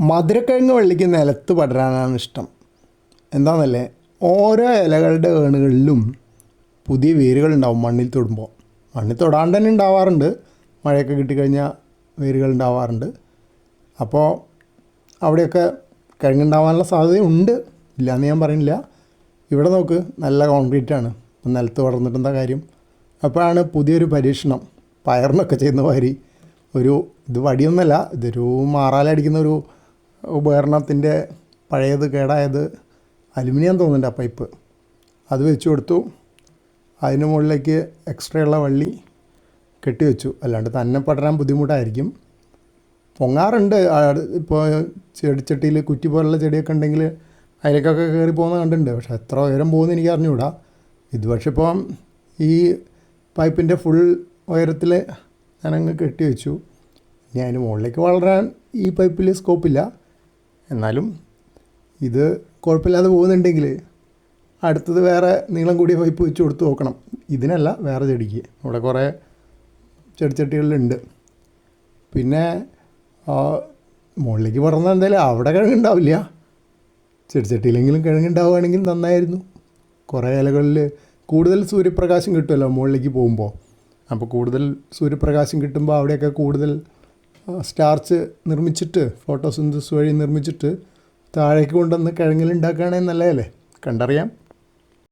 മധുരക്കിഴങ്ങ് വള്ളിക്ക് നിലത്ത് പടരാനാണ് ഇഷ്ടം. എന്താണെന്നല്ലേ ഓരോ ഇലകളുടെ ഏണുകളിലും പുതിയ വേരുകളുണ്ടാവും മണ്ണിൽ തൊടുമ്പോൾ. മണ്ണിൽ തൊടാണ്ട് തന്നെ ഉണ്ടാവാറുണ്ട്. മഴയൊക്കെ കിട്ടിക്കഴിഞ്ഞാൽ വേരുകൾ ഉണ്ടാവാറുണ്ട്. അപ്പോൾ അവിടെയൊക്കെ കിഴങ്ങുണ്ടാവാനുള്ള സാധ്യതയുണ്ട് ഇല്ലയെന്ന് ഞാൻ പറയുന്നില്ല. ഇവിടെ നോക്ക് നല്ല കോൺക്രീറ്റ് ആണ് ഇപ്പം നിലത്ത് വളർന്നിട്ടുന്ന കാര്യം? അപ്പോഴാണ് പുതിയൊരു പരീക്ഷണം. പയറിനൊക്കെ ചെയ്യുന്ന മാതിരി ഒരു ഇത് വടിയൊന്നല്ല ഇതൊരു മാറാലടിക്കുന്ന ഒരു ഉപകരണത്തിന്റെ പഴയത് കേടായത് അലുമിനിയം തോന്നുന്നുണ്ട് ആ പൈപ്പ്. അത് വെച്ച് കൊടുത്തു. അതിന് മുകളിലേക്ക് എക്സ്ട്രാ ഉള്ള വള്ളി കെട്ടിവെച്ചു അല്ലാണ്ട് തന്നെ പടരാൻ ബുദ്ധിമുട്ടായിരിക്കും. പൊങ്ങാറുണ്ട്. ഇപ്പോൾ ചെടിച്ചട്ടിയിൽ കുറ്റി പോലുള്ള ചെടിയൊക്കെ ഉണ്ടെങ്കിൽ അതിലേക്കൊക്കെ കയറി പോകുന്ന കണ്ടിട്ടുണ്ട്. പക്ഷെ എത്ര ഉയരം പോകുമെന്ന് എനിക്ക് അറിഞ്ഞുകൂടാ ഇത് പക്ഷെ ഇപ്പം ഈ പൈപ്പിന്റെ ഫുൾ ഉയരത്തിൽ ഞാനങ്ങ് കെട്ടി വെച്ചു. ഇനി അതിന് മുകളിലേക്ക് വളരാൻ ഈ പൈപ്പിൽ സ്കോപ്പില്ല എന്നാലും ഇത് കുഴപ്പമില്ലാതെ പോകുന്നുണ്ടെങ്കിൽ അടുത്തത് വേറെ നീളം കൂടിയ പൈപ്പ് വെച്ച് കൊടുത്ത് നോക്കണം. ഇതിനല്ല വേറെ ചെടിക്ക്. ഇവിടെ കുറേ ചെടിച്ചട്ടികളിലുണ്ട്. പിന്നെ മുകളിലേക്ക് പടർന്നാൽ എന്തായാലും അവിടെ കിഴങ്ങുണ്ടാവില്ല. ചെടിച്ചട്ടിയിലെങ്കിലും കിഴങ്ങുണ്ടാവുകയാണെങ്കിൽ നന്നായിരുന്നു. കുറേ ഇലകളിൽ കൂടുതൽ സൂര്യപ്രകാശം കിട്ടുമല്ലോ മുകളിലേക്ക് പോകുമ്പോൾ. അപ്പോൾ കൂടുതൽ സൂര്യപ്രകാശം കിട്ടുമ്പോൾ അവിടെയൊക്കെ കൂടുതൽ സ്റ്റാർച്ച് നിർമ്മിച്ചിട്ട് ഫോട്ടോസിന്തസിസ് വഴി നിർമ്മിച്ചിട്ട് താഴേക്ക് കൊണ്ടുവന്ന് കിഴങ്ങിലുണ്ടാക്കുകയാണെങ്കിൽ നല്ലതല്ലേ? കണ്ടറിയാം.